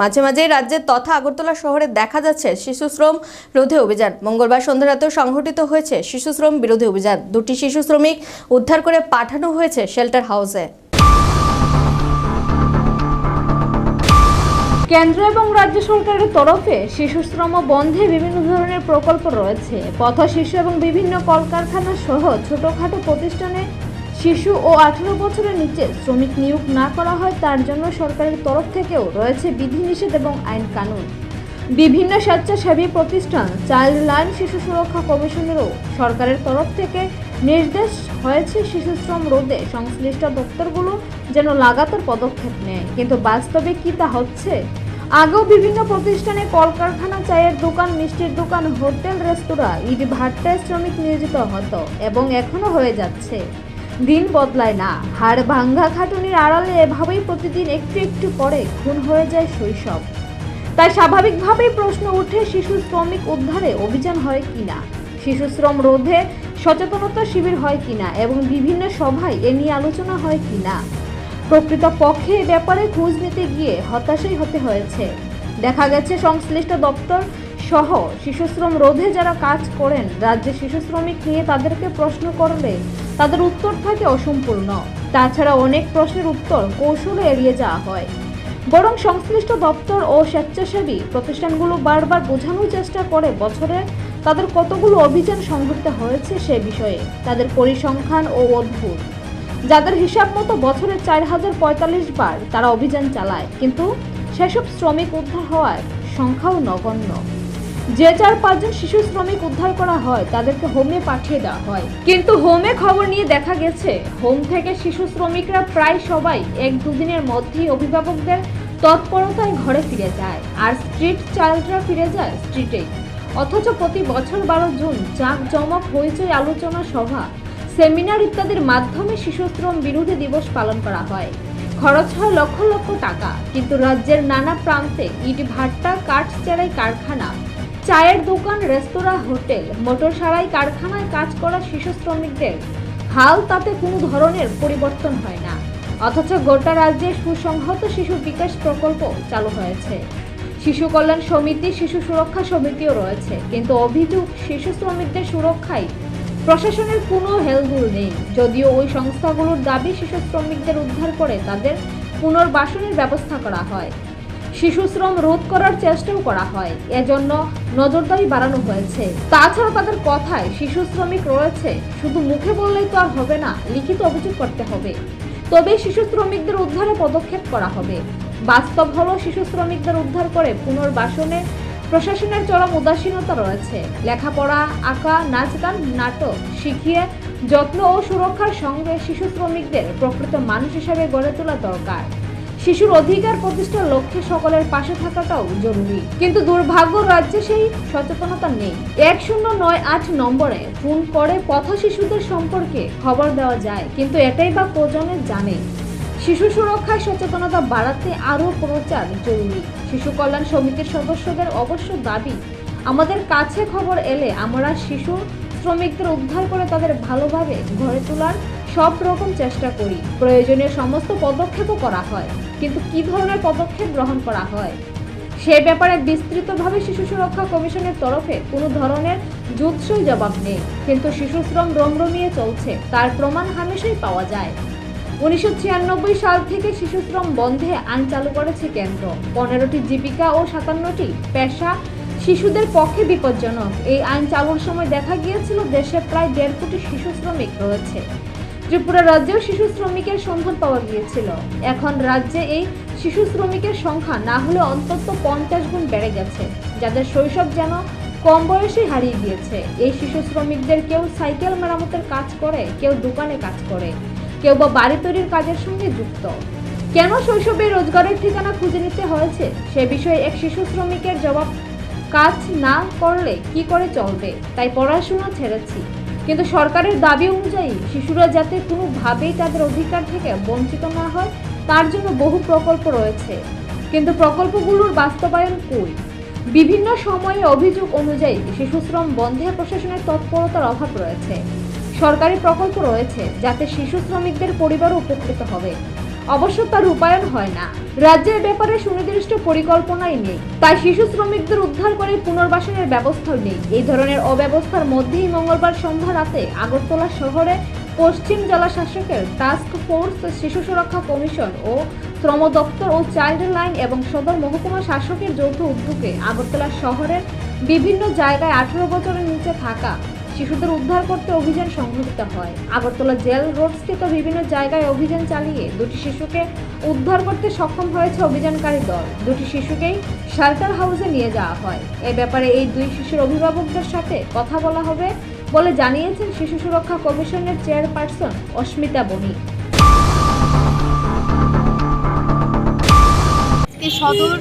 মাঝে মাঝে রাজ্যের তথা আগরতলা শহরে দেখা যাচ্ছে শিশু শ্রম রোধে অভিযান। মঙ্গলবার সন্ধ্যা রাতেও সংঘটিত হয়েছে শিশু শ্রম বিরোধী অভিযান। দুটি শিশু শ্রমিক উদ্ধার করে পাঠানো হয়েছে শেল্টার হাউসে। কেন্দ্র এবং রাজ্য সরকারের তরফে শিশু শ্রম বন্ধে বিভিন্ন ধরনের প্রকল্প রয়েছে। পথ শিশু এবং বিভিন্ন কলকারখানা সহ ছোটখাটো প্রতিষ্ঠানে শিশু ও আঠারো বছরের নিচে শ্রমিক নিয়োগ না করা হয় তার জন্য সরকারের তরফ থেকেও রয়েছে বিধিনিষেধ এবং আইন কানুন। বিভিন্ন স্বেচ্ছাসেবী প্রতিষ্ঠান চাইল্ড লাইন শিশু সুরক্ষা কমিশনেরও সরকারের তরফ থেকে নির্দেশ হয়েছে শিশু শ্রম রোধে সংশ্লিষ্ট দপ্তরগুলো যেন লাগাতার পদক্ষেপ নেয়। কিন্তু বাস্তবে কি তা হচ্ছে? আগেও বিভিন্ন প্রতিষ্ঠানে কলকারখানা চায়ের দোকান, মিষ্টির দোকান, হোটেল, রেস্তোরাঁ, ইট ভাট্টায় শ্রমিক নিয়োজিত হতো এবং এখনও হয়ে যাচ্ছে। দিন বদলায় না। হাড় ভাঙ্গা খাটুনির আড়ালে এভাবেই প্রতিদিন একটু একটু করে খুন হয়ে যায় শৈশব। তাই স্বাভাবিকভাবেই প্রশ্ন উঠে শিশু শ্রমিক উদ্ধারে অভিযান হয় কিনা? শিশু শ্রম রোধে সচেতনতা শিবির হয় কিনা? এবং বিভিন্ন সভায় এ নিয়ে আলোচনা হয় কিনা? প্রকৃত পক্ষে এ ব্যাপারে খোঁজ নিতে গিয়ে হতাশাই হতে হয়েছে। দেখা গেছে সংশ্লিষ্ট দপ্তর সহ শিশুশ্রম রোধে যারা কাজ করেন রাজ্যে শিশু শ্রমিক নিয়ে তাদেরকে প্রশ্ন করলে তাদের উত্তর থাকে অসম্পূর্ণ। তাছাড়া অনেক প্রশ্নের উত্তর কৌশলে এড়িয়ে যাওয়া হয়। বরং সংশ্লিষ্ট দপ্তর ও স্বেচ্ছাসেবী প্রতিষ্ঠানগুলো বারবার বোঝানোর চেষ্টা করে বছরে তাদের কতগুলো অভিযান সংঘটিত হয়েছে সে বিষয়ে, তাদের পরিসংখ্যান ও অদ্ভুত। যাদের হিসাব মতো বছরে চার হাজার পঁয়তাল্লিশ বার তারা অভিযান চালায়, কিন্তু সেসব শ্রমিক উদ্ধার হওয়ার সংখ্যাও নগণ্য। যে চার পাঁচজন শিশু শ্রমিক উদ্ধার করা হয়, তাদেরকে হোমে পাঠিয়ে দেওয়া হয়। কিন্তু হোমে খবর নিয়ে দেখা গেছে হোম থেকে শিশু শ্রমিকরা প্রায় সবাই এক দুদিনের মধ্যেই অভিভাবকদের তৎপরতায় ঘরে ফিরে যায়, আর স্ট্রিট চাইল্ডরা ফিরে যায় স্ট্রিটেই অথচ প্রতি বছর বারো জুন চাক জমক হইচই আলোচনা সভা সেমিনার ইত্যাদির মাধ্যমে শিশু শ্রম বিরোধী দিবস পালন করা হয়। খরচ হয় লক্ষ লক্ষ টাকা, কিন্তু রাজ্যের নানা প্রান্তে ইট ভাট্টা, কাঠ চেরাই কারখানা চায়ের দোকান, রেস্তোরাঁ, হোটেল, মোটর সারাই কারখানায় কাজ করা শিশু শ্রমিকদের। হাল তাতে কোনো ধরনের পরিবর্তন হয় না। অথচ গোটা রাজ্যে সুসংহত শিশু বিকাশ প্রকল্প চালু হয়েছে। শিশু কল্যাণ সমিতি, শিশু সুরক্ষা সমিতিও রয়েছে। কিন্তু অভিযোগ, শিশু শ্রমিকদের সুরক্ষায় প্রশাসনের কোনো হেলদুল নেই। যদিও ওই সংস্থাগুলোর দাবি, শিশু শ্রমিকদের উদ্ধার করে তাদের পুনর্বাসনের ব্যবস্থা করা হয়। শিশু শ্রম রোধ করার চেষ্টাও করা হয়। এজন্য নজরদারি বাড়ানো হয়েছে। তাছাড়া তাদের কথায় শিশু শ্রমিক রয়েছে। শুধু মুখে বললেই তো আর হবে না, লিখিত অভিযোগ করতে হবে। তবে শিশু শ্রমিকদের উদ্ধারে পদক্ষেপ করা হবে। বাস্তব হলো, শিশু শ্রমিকদের উদ্ধার করে পুনর্বাসনে প্রশাসনের চরম উদাসীনতা রয়েছে। লেখাপড়া, আঁকা নাচ গান নাটক শিখিয়ে যত্ন ও সুরক্ষার সঙ্গে শিশু শ্রমিকদের প্রকৃত মানুষ হিসাবে গড়ে তোলা দরকার। শিশুর অধিকার প্রতিষ্ঠার লক্ষ্যে সকলের পাশে থাকাটাও জরুরি। কিন্তু দুর্ভাগ্য রাজ্যে সেই সচেতনতা নেই। এক শূন্য নয় আট নম্বরে ফোন করে পথ শিশুদের সম্পর্কে খবর দেওয়া যায়, কিন্তু এটাই বা কজনে জানে? শিশু সুরক্ষায় সচেতনতা বাড়াতে আরও প্রচার জরুরি। শিশু কল্যাণ সমিতির সদস্যদের অবশ্য দাবি, আমাদের কাছে খবর এলে আমরা শিশু শ্রমিকদের উদ্ধার করে তাদের ভালোভাবে ঘরে তোলার সব রকম চেষ্টা করি। প্রয়োজনীয় সমস্ত পদক্ষেপও করা হয়। কিন্তু কি ধরনের পদক্ষেপ গ্রহণ করা হয়? সে ব্যাপারে বিস্তৃতভাবে শিশু সুরক্ষা কমিশনের তরফে কোনো ধরনের জুৎসই জবাব নেই। কিন্তু শিশু শ্রম রমরমিয়ে চলছে। তার প্রমাণ হামেশাই পাওয়া যায়। উনিশশো ছিয়ানব্বই সাল থেকে শিশু শ্রম বন্ধে আইন চালু করেছে কেন্দ্র। পনেরোটি জীবিকা ও সাতান্নটি পেশা শিশুদের পক্ষে বিপজ্জনক। এই আইন চালুর সময় দেখা গিয়েছিল, দেশে প্রায় দেড় কোটি শিশু শ্রমিক রয়েছে। ত্রিপুরা রাজ্যেও শিশু শ্রমিকের সন্ধান পাওয়া গিয়েছিল। এখন রাজ্যে এই শিশু শ্রমিকের সংখ্যা না হলে অন্তত পঞ্চাশ গুণ বেড়ে গেছে, যাদের শৈশব যেন কম বয়সে হারিয়ে গিয়েছে। এই শিশু শ্রমিকদের কেউ সাইকেল মেরামতের কাজ করে, কেউ দোকানে কাজ করে, কেউ বা বাড়ি তৈরির কাজের সঙ্গে যুক্ত। কেন শৈশবে রোজগারের ঠিকানা খুঁজে নিতে হয়েছে? সে বিষয়ে এক শিশু শ্রমিকের জবাব, কাজ না করলে কি করে চলবে? তাই পড়াশোনা ছেড়েছি। কিন্তু সরকারের দাবি অনুযায়ী শিশুরা যাতে কোনোভাবেই তাদের অধিকার থেকে বঞ্চিত না হয়, তার জন্য বহু প্রকল্প রয়েছে। কিন্তু প্রকল্পগুলোর বাস্তবায়ন কই? বিভিন্ন সময়ে অভিযোগ অনুযায়ী শিশুশ্রম বন্ধে প্রশাসনের তৎপরতার অভাব রয়েছে। সরকারি প্রকল্প রয়েছে যাতে শিশু শ্রমিকদের পরিবারও উপকৃত হবে। অবশ্য তার রূপায়ণ হয় না। রাজ্যের ব্যাপারে সুনির্দিষ্ট পরিকল্পনাই নেই। তাই শিশু শ্রমিকদের উদ্ধার করে পুনর্বাসনের ব্যবস্থাও নেই। এই ধরনের অব্যবস্থার মধ্যেই মঙ্গলবার সন্ধ্যা রাতে আগরতলা শহরে পশ্চিম জেলা শাসকের টাস্ক ফোর্স, শিশু সুরক্ষা কমিশন ও শ্রম দপ্তর ও চাইল্ড লাইন এবং সদর মহকুমা শাসকের যৌথ উদ্যোগে আগরতলা শহরের বিভিন্ন জায়গায় আঠারো বছরের নিচে থাকা শিশুদের উদ্ধার করতে অভিযান সংঘটিত হয়। আগরতলা জেল রোড স্থিত বিভিন্ন জায়গায় অভিযান চালিয়ে দুটি শিশুকে উদ্ধার করতে সক্ষম হয়েছে অভিযানকারী দল। দুটি শিশুকেই শেল্টার হাউসে নিয়ে যাওয়া হয়। এ ব্যাপারে এই দুই শিশুর অভিভাবকদের সাথে কথা বলা হবে বলে জানিয়েছেন শিশু সুরক্ষা কমিশনের চেয়ারপারসন অস্মিতা আজকে সদর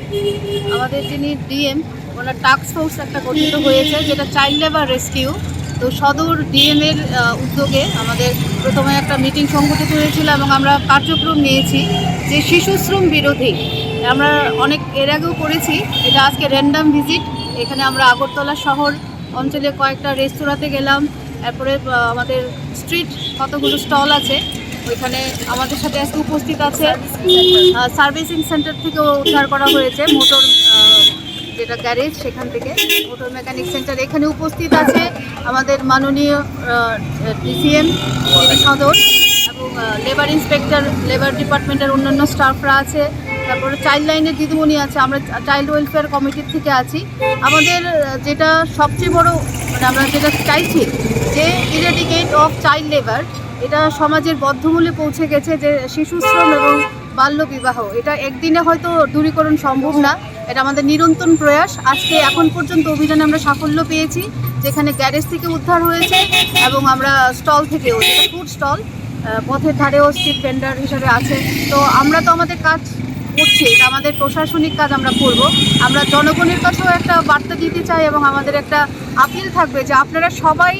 আমাদের যিনি ডিএম, ওনার টাস্ক ফোর্স একটা গঠিত হয়েছে, যেটা চাইল্ড লেবার রেস্কিউ। তো সদর ডিএম এর উদ্যোগে আমাদের প্রথমে একটা মিটিং সংগঠিত হয়েছিল এবং আমরা কার্যক্রম নিয়েছি যে শিশু শ্রম বিরোধী। আমরা অনেক, এর আগেও করেছি, এটা আজকে র্যান্ডাম ভিজিট এখানে আমরা আগরতলা শহর অঞ্চলে কয়েকটা রেস্তোরাঁতে গেলাম তারপরে আমাদের স্ট্রিট কতগুলো স্টল আছে, ওইখানে আমাদের সাথে আজকে উপস্থিত আছে। সার্ভিসিং সেন্টার থেকেও উদ্ধার করা হয়েছে, মোটর যেটা গ্যারেজ সেখান থেকে মোটর মেকানিক সেন্টার এখানে উপস্থিত আছে আমাদের মাননীয় ডিসিএম সদর, এবং লেবার ইন্সপেক্টর লেবার ডিপার্টমেন্টের অন্যান্য স্টাফরা আছে, তারপরে চাইল্ড লাইনের দিদিমণি আছে, আমরা চাইল্ড ওয়েলফেয়ার কমিটির থেকে আছি। আমাদের যেটা সবচেয়ে বড় মানে আমরা যেটা চাইছি যে ইরেডিকেট অফ চাইল্ড লেবার এটা সমাজের বদ্ধমূলে পৌঁছে গেছে যে শিশু শ্রম এবং বাল্য বিবাহ, এটা একদিনে হয়তো দূরীকরণ সম্ভব না। এটা আমাদের নিরন্তর প্রয়াস। আজকে এখন পর্যন্ত অভিযানে আমরা সাফল্য পেয়েছি, যেখানে গ্যারেজ থেকে উদ্ধার হয়েছে এবং আমরা স্টল থেকেও, যেটা ফুড স্টল পথের ধারেও স্ট্রিট ভেন্ডার হিসাবে আছে। তো আমরা তো আমাদের কাজ করছি, এটা আমাদের প্রশাসনিক কাজ আমরা করব। আমরা জনগণের কাছেও একটা বার্তা দিতে চাই এবং আমাদের একটা আপিল থাকবে যে আপনারা সবাই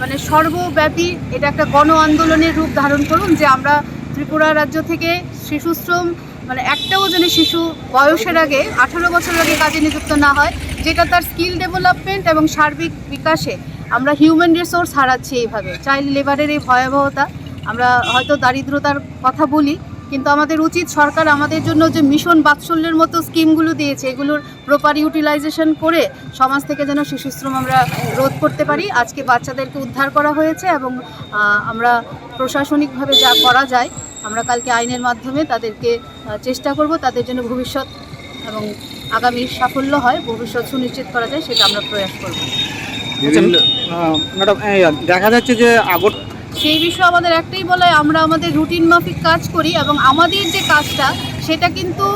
মানে সর্বব্যাপী এটা একটা গণ আন্দোলনের রূপ ধারণ করুন, যে আমরা ত্রিপুরা রাজ্য থেকে শিশু শ্রম মানে একটাও যেন শিশু বয়সের আগে, আঠারো বছরের আগে কাজে নিযুক্ত না হয়, যেটা তার স্কিল ডেভেলপমেন্ট এবং সার্বিক বিকাশে আমরা হিউম্যান রিসোর্স হারাচ্ছি এইভাবে। চাইল্ড লেবারের এই ভয়াবহতা, আমরা হয়তো দারিদ্রতার কথা বলি, কিন্তু আমাদের উচিত সরকার আমাদের জন্য যে মিশন বাৎসল্যের মতো স্কিমগুলো দিয়েছে, এগুলোর প্রপার ইউটিলাইজেশন করে সমাজ থেকে যেন শিশুশ্রম আমরা রোধ করতে পারি। আজকে বাচ্চাদেরকে উদ্ধার করা হয়েছে এবং আমরা প্রশাসনিকভাবে যা করা যায় আমরা কালকে আইনের মাধ্যমে তাদেরকে চেষ্টা করব তাদের জন্য ভবিষ্যৎ এবং আগামী সাফল্য হয় ভবিষ্যৎ সুনিশ্চিত করা যায় সেটা আমরা প্রয়াস করব। ম্যাডাম দেখা যাচ্ছে যে আগর সেই বিষয়ে আমাদের একটাই বলা হয়, আমরা আমাদের রুটিন মাফিক কাজ করি এবং আমাদের যে কাজটা সেটা কিন্তু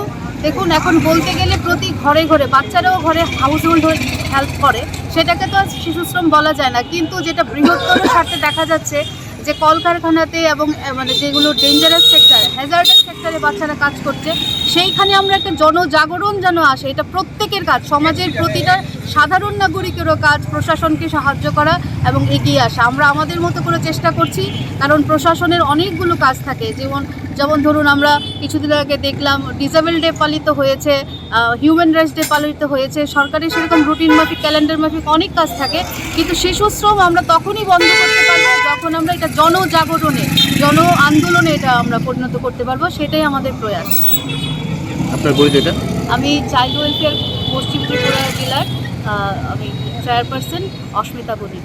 দেখুন এখন বলতে গেলে প্রতি ঘরে ঘরে বাচ্চারাও ঘরে হাউস হোল্ড হেল্প করে। সেটাকে তো আর শিশুশ্রম বলা যায় না কিন্তু যেটা বৃহত্তর স্বার্থে দেখা যাচ্ছে যে কলকারখানাতে এবং মানে যেগুলো ডেঞ্জারাস সেক্টর হ্যাজার্ডাস সেক্টরে বাচ্চারা কাজ করছে সেইখানে আমরা একটা জনজাগরণ যেন আসে এটা প্রত্যেকের কাজ সমাজের প্রতিটা সাধারণ নাগরিকেরও কাজ প্রশাসনকে সাহায্য করা এবং এগিয়ে আসা। আমরা আমাদের মতো করে চেষ্টা করছি কারণ প্রশাসনের অনেকগুলো কাজ থাকে। যেমন যেমন ধরুন আমরা কিছুদিন আগে দেখলাম ডিসেবল ডে পালিত হয়েছে হিউম্যান রাইটস ডে পালিত হয়েছে সরকারের সেরকম রুটিন মাফিক ক্যালেন্ডার মাফিক অনেক কাজ থাকে কিন্তু শিশু শ্রম আমরা তখনই বন্ধ করতে পারব যখন আমরা এটা জনজাগরণে জন আন্দোলনে এটা আমরা পরিণত করতে পারব সেটাই আমাদের প্রয়াস। আপনার পরিচয়টা? আমি চাইল্ড ওয়েলফেয়ার পশ্চিম ত্রিপুরা জেলার আমি চেয়ারপারসন অস্মিতা বণিক